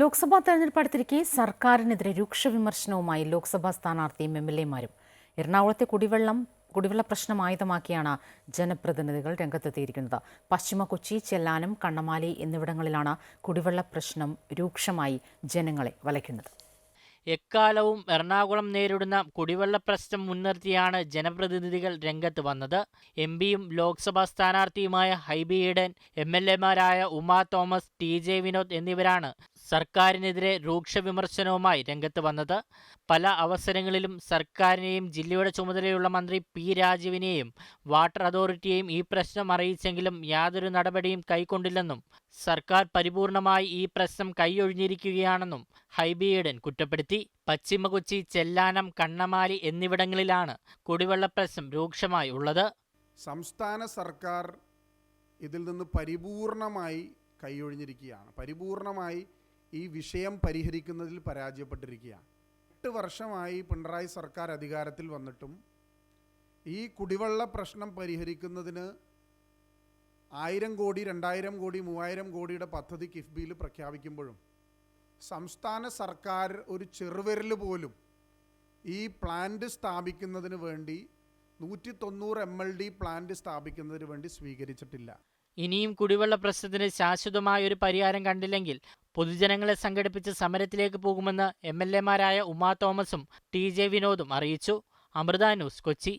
ലോക്സഭാ തെരഞ്ഞെടുപ്പ് അടുത്തിരിക്കെ സർക്കാരിനെതിരെ രൂക്ഷ വിമർശനവുമായി ലോക്സഭാ സ്ഥാനാർത്ഥിയും എം എൽ എമാരും. എറണാകുളത്തെ കുടിവെള്ളം കുടിവെള്ള പ്രശ്നം ആയുധമാക്കിയാണ് ജനപ്രതിനിധികൾ രംഗത്തെത്തിയിരിക്കുന്നത്. പശ്ചിമ കൊച്ചി ചെല്ലാനം കണ്ണമാലി എന്നിവിടങ്ങളിലാണ് കുടിവെള്ള പ്രശ്നം രൂക്ഷമായി ജനങ്ങളെ വലയ്ക്കുന്നത്. എക്കാലവും എറണാകുളം നേരിടുന്ന കുടിവെള്ള പ്രശ്നം മുൻനിർത്തിയാണ് ജനപ്രതിനിധികൾ രംഗത്ത് വന്നത്. എം പിയും ലോക്സഭാ സ്ഥാനാർത്ഥിയുമായ Hibi Eden M L എമാരായ Uma Thomas T J Vinod എന്നിവരാണ് സർക്കാരിനെതിരെ രൂക്ഷ വിമർശനവുമായി രംഗത്ത് വന്നത് പല അവസരങ്ങളിലും സർക്കാരിനെയും ജില്ലയുടെ ചുമതലയുള്ള മന്ത്രി പി രാജീവിനെയും വാട്ടർ അതോറിറ്റിയെയും ഈ പ്രശ്നം അറിയിച്ചെങ്കിലും യാതൊരു നടപടിയും കൈക്കൊണ്ടില്ലെന്നും സർക്കാർ പരിപൂർണമായി ഈ പ്രശ്നം കൈയൊഴിഞ്ഞിരിക്കുകയാണെന്നും ഹൈബി ഈഡൻ കുറ്റപ്പെടുത്തി. പശ്ചിമ കൊച്ചി ചെല്ലാനം കണ്ണമാലി എന്നിവിടങ്ങളിലാണ് കുടിവെള്ള പ്രശ്നം രൂക്ഷമായി ഉള്ളത്. സംസ്ഥാന സർക്കാർ ഇതിൽ നിന്ന് പരിപൂർണമായി കൈയൊഴിഞ്ഞിരിക്കുകയാണ്. പരിപൂർണമായി ഈ വിഷയം പരിഹരിക്കുന്നതിൽ പരാജയപ്പെട്ടിരിക്കുകയാണ്. എട്ട് വർഷമായി പിണറായി സർക്കാർ അധികാരത്തിൽ വന്നിട്ടും ഈ കുടിവെള്ള പ്രശ്നം പരിഹരിക്കുന്നതിന് ആയിരം കോടി രണ്ടായിരം കോടി മൂവായിരം കോടിയുടെ പദ്ധതി കിഫ്ബിയിൽ പ്രഖ്യാപിക്കുമ്പോഴും സംസ്ഥാന സർക്കാർ ഒരു ചെറുവിരൽ പോലും ഈ പ്ലാന്റ് സ്ഥാപിക്കുന്നതിന് വേണ്ടി നൂറ്റി തൊണ്ണൂറ് എം എൽ ഡി പ്ലാന്റ് സ്ഥാപിക്കുന്നതിന് വേണ്ടി സ്വീകരിച്ചിട്ടില്ല. ഇനിയും കുടിവെള്ള പ്രശ്നത്തിന് ശാശ്വതമായ ഒരു പരിഹാരം കണ്ടില്ലെങ്കിൽ പൊതുജനങ്ങളെ സംഘടിപ്പിച്ച് സമരത്തിലേക്ക് പോകുമെന്ന് എം എൽ എമാരായ ഉമാ തോമസും ടി ജെ വിനോദും അറിയിച്ചു. അമൃത ന്യൂസ് കൊച്ചി.